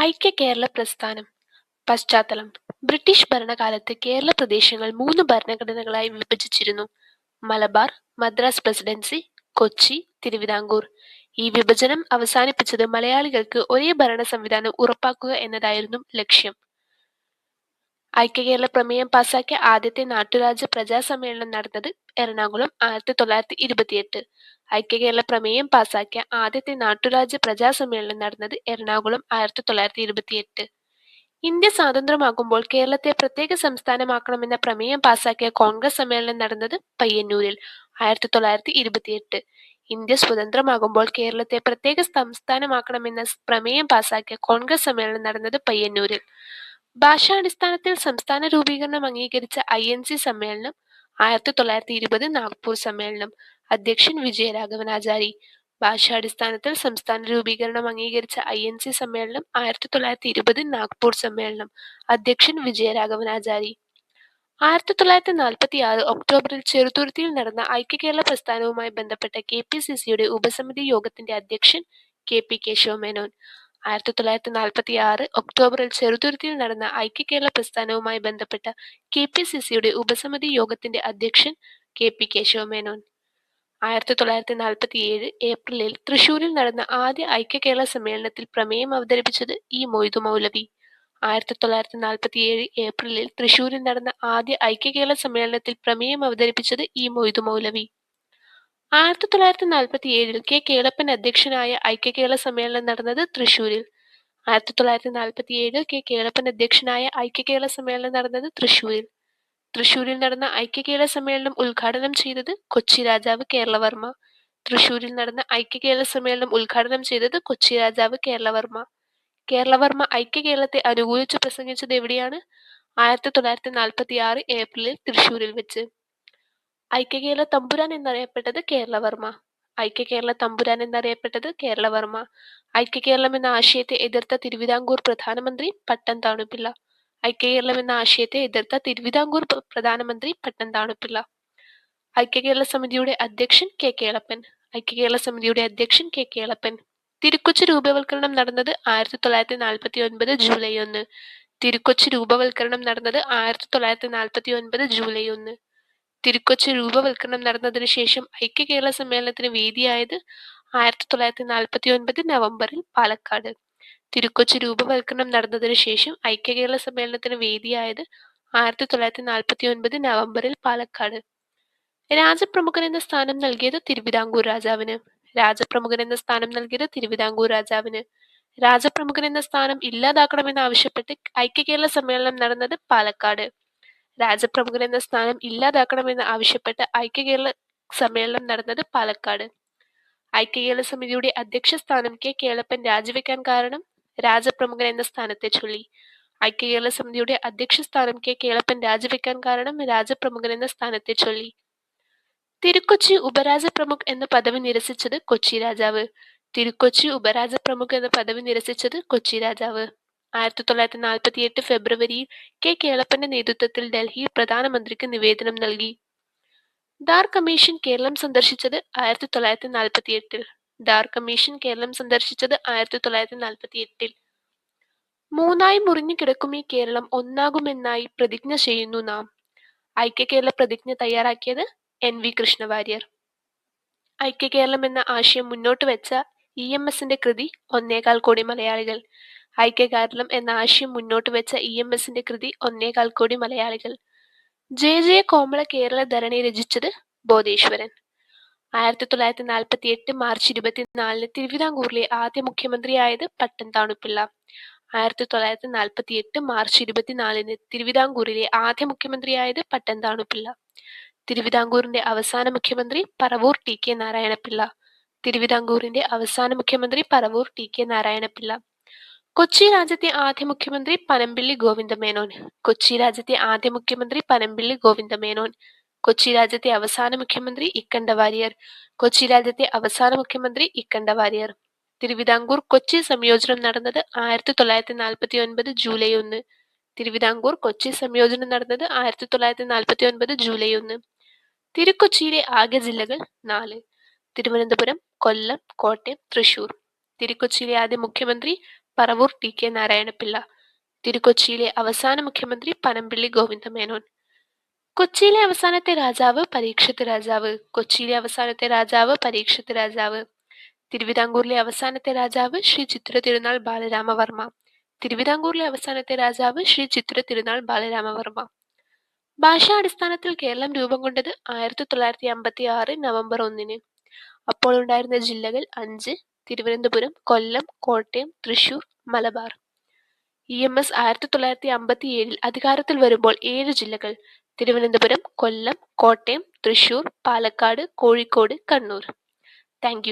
ഐക്യ കേരള പ്രസ്ഥാനം. പശ്ചാത്തലം. ബ്രിട്ടീഷ് ഭരണകാലത്ത് കേരള പ്രദേശങ്ങൾ മൂന്ന് ഭരണഘടനകളായി വിഭജിച്ചിരുന്നു. മലബാർ മദ്രാസ് പ്രസിഡൻസി കൊച്ചി തിരുവിതാംകൂർ. ഈ വിഭജനം അവസാനിപ്പിച്ചത് മലയാളികൾക്ക് ഒരേ ഭരണ സംവിധാനം ഉറപ്പാക്കുക എന്നതായിരുന്നു ലക്ഷ്യം. ഐക്യ കേരള പ്രമേയം പാസാക്കിയ ആദ്യത്തെ നാട്ടുരാജ്യ പ്രജാസമ്മേളനം നടന്നത് എറണാകുളം ആയിരത്തി തൊള്ളായിരത്തി ഇരുപത്തിയെട്ട് ഐക്യകേരള പ്രമേയം പാസാക്കിയ ആദ്യത്തെ നാട്ടുരാജ്യ പ്രജാ സമ്മേളനം നടന്നത് എറണാകുളം ആയിരത്തി തൊള്ളായിരത്തി ഇരുപത്തിയെട്ട് ഇന്ത്യ സ്വാതന്ത്ര്യമാകുമ്പോൾ കേരളത്തെ പ്രത്യേക സംസ്ഥാനമാക്കണമെന്ന പ്രമേയം പാസാക്കിയ കോൺഗ്രസ് സമ്മേളനം നടന്നത് പയ്യന്നൂരിൽ ആയിരത്തി തൊള്ളായിരത്തി ഇരുപത്തിയെട്ട് ഇന്ത്യ സ്വതന്ത്രമാകുമ്പോൾ കേരളത്തെ പ്രത്യേക സംസ്ഥാനമാക്കണമെന്ന പ്രമേയം പാസാക്കിയ കോൺഗ്രസ് സമ്മേളനം നടന്നത് പയ്യന്നൂരിൽ. ഭാഷാടിസ്ഥാനത്തിൽ സംസ്ഥാന രൂപീകരണം അംഗീകരിച്ച ഐ എൻ സി സമ്മേളനം ആയിരത്തി തൊള്ളായിരത്തി ഇരുപത് നാഗ്പൂർ സമ്മേളനം. അധ്യക്ഷൻ വിജയരാഘവനാചാരി ഭാഷാടിസ്ഥാനത്തിൽ സംസ്ഥാന രൂപീകരണം അംഗീകരിച്ച ഐ എൻ സി സമ്മേളനം ആയിരത്തി തൊള്ളായിരത്തി ഇരുപത് നാഗ്പൂർ സമ്മേളനം. അധ്യക്ഷൻ വിജയരാഘവനാചാരി ആയിരത്തി തൊള്ളായിരത്തി നാൽപ്പത്തി ആറ് ഒക്ടോബറിൽ ചെറുതുരുത്തിയിൽ നടന്ന ഐക്യകേരള പ്രസ്ഥാനവുമായി ബന്ധപ്പെട്ട കെ പി സി സിയുടെ ഉപസമിതി യോഗത്തിന്റെ അധ്യക്ഷൻ കെ പി കേശവമേനോൻ ആയിരത്തി തൊള്ളായിരത്തി നാൽപ്പത്തി ആറ് ഒക്ടോബറിൽ ചെറുതുരുത്തിയിൽ നടന്ന ഐക്യകേരള പ്രസ്ഥാനവുമായി ബന്ധപ്പെട്ട കെ പി സി സിയുടെ ഉപസമിതി യോഗത്തിന്റെ അധ്യക്ഷൻ കെ പി കേശവമേനോൻ. ആയിരത്തി തൊള്ളായിരത്തി നാൽപ്പത്തി ഏഴ് ഏപ്രിലിൽ തൃശൂരിൽ നടന്ന ആദ്യ ഐക്യകേരള സമ്മേളനത്തിൽ പ്രമേയം അവതരിപ്പിച്ചത് ഇ മൊയ്തു മൗലവി. ആയിരത്തി തൊള്ളായിരത്തി നാൽപ്പത്തി ഏഴ് ഏപ്രിലിൽ തൃശൂരിൽ നടന്ന ആദ്യ ഐക്യകേരള സമ്മേളനത്തിൽ പ്രമേയം അവതരിപ്പിച്ചത് ഇ മൊയ്തു മൗലവി. ആയിരത്തി തൊള്ളായിരത്തി നാൽപ്പത്തി ഏഴിൽ കെ. കേളപ്പൻ അധ്യക്ഷനായ ഐക്യകേരള സമ്മേളനം നടന്നത് തൃശൂരിൽ ആയിരത്തി തൊള്ളായിരത്തി നാൽപ്പത്തി ഏഴിൽ കെ. കേളപ്പൻ അധ്യക്ഷനായ ഐക്യകേരള സമ്മേളനം നടന്നത് തൃശൂരിൽ തൃശൂരിൽ നടന്ന ഐക്യകേരള സമ്മേളനം ഉദ്ഘാടനം ചെയ്തത് കൊച്ചി രാജാവ് കേരളവർമ്മ. തൃശൂരിൽ നടന്ന ഐക്യകേരള സമ്മേളനം ഉദ്ഘാടനം ചെയ്തത് കൊച്ചി രാജാവ് കേരളവർമ്മ. കേരളവർമ്മ ഐക്യകേരളത്തെ അനുകൂലിച്ച് പ്രസംഗിച്ചത് എവിടെയാണ്? ആയിരത്തി തൊള്ളായിരത്തി നാൽപ്പത്തി ആറ് ഏപ്രിലിൽ തൃശൂരിൽ വെച്ച്. ഐക്യകേരള തമ്പുരാൻ എന്നറിയപ്പെട്ടത് കേരളവർമ്മ. ഐക്യകേരള തമ്പുരാൻ എന്നറിയപ്പെട്ടത് കേരളവർമ്മ. ഐക്യകേരളം എന്ന ആശയത്തെ എതിർത്ത തിരുവിതാംകൂർ പ്രധാനമന്ത്രി പട്ടം താണുപിള്ള ഐക്യകേരളം എന്ന ആശയത്തെ എതിർത്ത തിരുവിതാംകൂർ പ്രധാനമന്ത്രി പട്ടം താണുപിള്ള ഐക്യകേരള സമിതിയുടെ അധ്യക്ഷൻ കെ കേളപ്പൻ. ഐക്യകേരള സമിതിയുടെ അധ്യക്ഷൻ കെ കേളപ്പൻ. തിരുക്കൊച്ചി രൂപവൽക്കരണം നടന്നത് ആയിരത്തി തൊള്ളായിരത്തി നാൽപ്പത്തി ഒൻപത് ജൂലൈ ഒന്ന്. തിരുക്കൊച്ചി രൂപവൽക്കരണം നടന്നത് ആയിരത്തി തൊള്ളായിരത്തി നാൽപ്പത്തി ഒൻപത് ജൂലൈ ഒന്ന്. തിരുക്കൊച്ചി രൂപവൽക്കരണം നടന്നതിനു ശേഷം ഐക്യ കേരള സമ്മേളനത്തിന് വേദിയായത് ആയിരത്തി തൊള്ളായിരത്തി നാൽപ്പത്തി ഒൻപത് നവംബറിൽ പാലക്കാട്. തിരുക്കൊച്ചി രൂപവൽക്കരണം നടന്നതിനു ശേഷം ഐക്യ കേരള സമ്മേളനത്തിന് വേദിയായത് ആയിരത്തി തൊള്ളായിരത്തി നാൽപ്പത്തി ഒൻപത് നവംബറിൽ പാലക്കാട്. രാജപ്രമുഖൻ എന്ന സ്ഥാനം നൽകിയത് തിരുവിതാംകൂർ രാജാവിന്. രാജപ്രമുഖൻ എന്ന സ്ഥാനം നൽകിയത് തിരുവിതാംകൂർ രാജാവിന്. രാജപ്രമുഖൻ എന്ന സ്ഥാനം ഇല്ലാതാക്കണമെന്ന് ആവശ്യപ്പെട്ട് ഐക്യ കേരള സമ്മേളനം നടന്നത് പാലക്കാട്. രാജപ്രമുഖൻ എന്ന സ്ഥാനം ഇല്ലാതാക്കണമെന്ന് ആവശ്യപ്പെട്ട് ഐക്യകേരള സമ്മേളനം നടന്നത് പാലക്കാട്. ഐക്യകേരള സമിതിയുടെ അധ്യക്ഷ സ്ഥാനം കെ കേളപ്പൻ രാജിവെക്കാൻ കാരണം രാജപ്രമുഖൻ എന്ന സ്ഥാനത്തെ ചൊല്ലി. ഐക്യകേരള സമിതിയുടെ അധ്യക്ഷ സ്ഥാനം കെ കേളപ്പൻ രാജിവെക്കാൻ കാരണം രാജപ്രമുഖൻ എന്ന സ്ഥാനത്തെ ചൊല്ലി. തിരുക്കൊച്ചി ഉപരാജപ്രമുഖ് എന്ന പദവി നിരസിച്ചത് കൊച്ചി രാജാവ്. തിരുക്കൊച്ചി ഉപരാജപ്രമുഖ് എന്ന പദവി നിരസിച്ചത് കൊച്ചി രാജാവ്. ആയിരത്തി തൊള്ളായിരത്തി നാൽപ്പത്തി എട്ട് ഫെബ്രുവരിയിൽ കെ. കേളപ്പന്റെ നേതൃത്വത്തിൽ ഡൽഹി പ്രധാനമന്ത്രിക്ക് നിവേദനം നൽകി. ഡാർ കമ്മീഷൻ കേരളം സന്ദർശിച്ചത് ആയിരത്തി തൊള്ളായിരത്തി നാൽപ്പത്തി എട്ടിൽ ഡാർ കമ്മീഷൻ കേരളം സന്ദർശിച്ചത് ആയിരത്തി തൊള്ളായിരത്തി നാൽപ്പത്തി എട്ടിൽ മൂന്നായി മുറിഞ്ഞു കിടക്കും ഈ കേരളം ഒന്നാകുമെന്നായി പ്രതിജ്ഞ ചെയ്യുന്നു നാം. ഐക്യ കേരള പ്രതിജ്ഞ തയ്യാറാക്കിയത് എൻ. വി. കൃഷ്ണവാര്യർ. ഐക്യ കേരളം എന്ന ആശയം മുന്നോട്ട് വെച്ച ഇ. എം. എസിന്റെ കൃതി ഒന്നേകാൽ കോടി മലയാളികൾ. ഐക്യകേരളം എന്ന ആശയം മുന്നോട്ട് വെച്ച ഇ എം എസിന്റെ കൃതി ഒന്നേകാൽ കോടി മലയാളികൾ. ജെ ജെ കോമള കേരള ധരണി രചിച്ചത് ബോധേശ്വരൻ. ആയിരത്തി തൊള്ളായിരത്തി നാൽപ്പത്തി എട്ട് മാർച്ച് ഇരുപത്തിനാലിന് തിരുവിതാംകൂറിലെ ആദ്യ മുഖ്യമന്ത്രിയായത് പട്ടം താണുപിള്ള ആയിരത്തി തൊള്ളായിരത്തി നാൽപ്പത്തി എട്ട് മാർച്ച് ഇരുപത്തിനാലിന് തിരുവിതാംകൂറിലെ ആദ്യ മുഖ്യമന്ത്രിയായത് പട്ടം താണുപിള്ള തിരുവിതാംകൂറിന്റെ അവസാന മുഖ്യമന്ത്രി പറവൂർ ടി കെ നാരായണപിള്ള. തിരുവിതാംകൂറിന്റെ അവസാന മുഖ്യമന്ത്രി പറവൂർ ടി കെ നാരായണപിള്ള. കൊച്ചി രാജ്യത്തെ ആദ്യ മുഖ്യമന്ത്രി പനമ്പിള്ളി ഗോവിന്ദമേനോൻ. കൊച്ചി രാജ്യത്തെ ആദ്യ മുഖ്യമന്ത്രി പനമ്പിള്ളി ഗോവിന്ദമേനോൻ. കൊച്ചി രാജ്യത്തെ അവസാന മുഖ്യമന്ത്രി ഇക്കണ്ട വാര്യർ കൊച്ചി രാജ്യത്തെ അവസാന മുഖ്യമന്ത്രി ഇക്കണ്ട വാര്യർ തിരുവിതാംകൂർ കൊച്ചി സംയോജനം നടന്നത് ആയിരത്തി തൊള്ളായിരത്തി നാൽപ്പത്തി ഒൻപത് ജൂലൈ ഒന്ന്. തിരുവിതാംകൂർ കൊച്ചി സംയോജനം നടന്നത് ആയിരത്തി തൊള്ളായിരത്തി നാൽപ്പത്തി ഒൻപത് ജൂലൈ ഒന്ന്. തിരുക്കൊച്ചിയിലെ ആകെ ജില്ലകൾ നാല്. തിരുവനന്തപുരം കൊല്ലം കോട്ടയം തൃശൂർ. തിരുക്കൊച്ചിയിലെ ആദ്യ മുഖ്യമന്ത്രി പറവൂർ ടി. കെ. നാരായണപിള്ള തിരുക്കൊച്ചിയിലെ അവസാന മുഖ്യമന്ത്രി പനമ്പിള്ളി ഗോവിന്ദമേനോൻ. കൊച്ചിയിലെ അവസാനത്തെ രാജാവ് പരീക്ഷത്ത് രാജാവ് കൊച്ചിയിലെ അവസാനത്തെ രാജാവ് പരീക്ഷത്ത് രാജാവ് തിരുവിതാംകൂറിലെ അവസാനത്തെ രാജാവ് ശ്രീ ചിത്ര തിരുനാൾ ബാലരാമവർമ്മ തിരുവിതാംകൂറിലെ അവസാനത്തെ രാജാവ് ശ്രീ ചിത്ര തിരുനാൾ ബാലരാമവർമ്മ. ഭാഷാടിസ്ഥാനത്തിൽ കേരളം രൂപം കൊണ്ടത് ആയിരത്തി തൊള്ളായിരത്തി അമ്പത്തി ആറ് നവംബർ ഒന്നിന്. അപ്പോൾ ഉണ്ടായിരുന്ന ജില്ലകൾ അഞ്ച് Thiruvananthapuram Kollam Kottayam Thrissur Malabar. E M S ആയിരത്തി തൊള്ളായിരത്തി അമ്പത്തി ഏഴിൽ അധികാരത്തിൽ വരുമ്പോൾ ഏഴ് ജില്ലകൾ തിരുവനന്തപുരം കൊല്ലം കോട്ടയം തൃശൂർ പാലക്കാട് കോഴിക്കോട് കണ്ണൂർ. താങ്ക്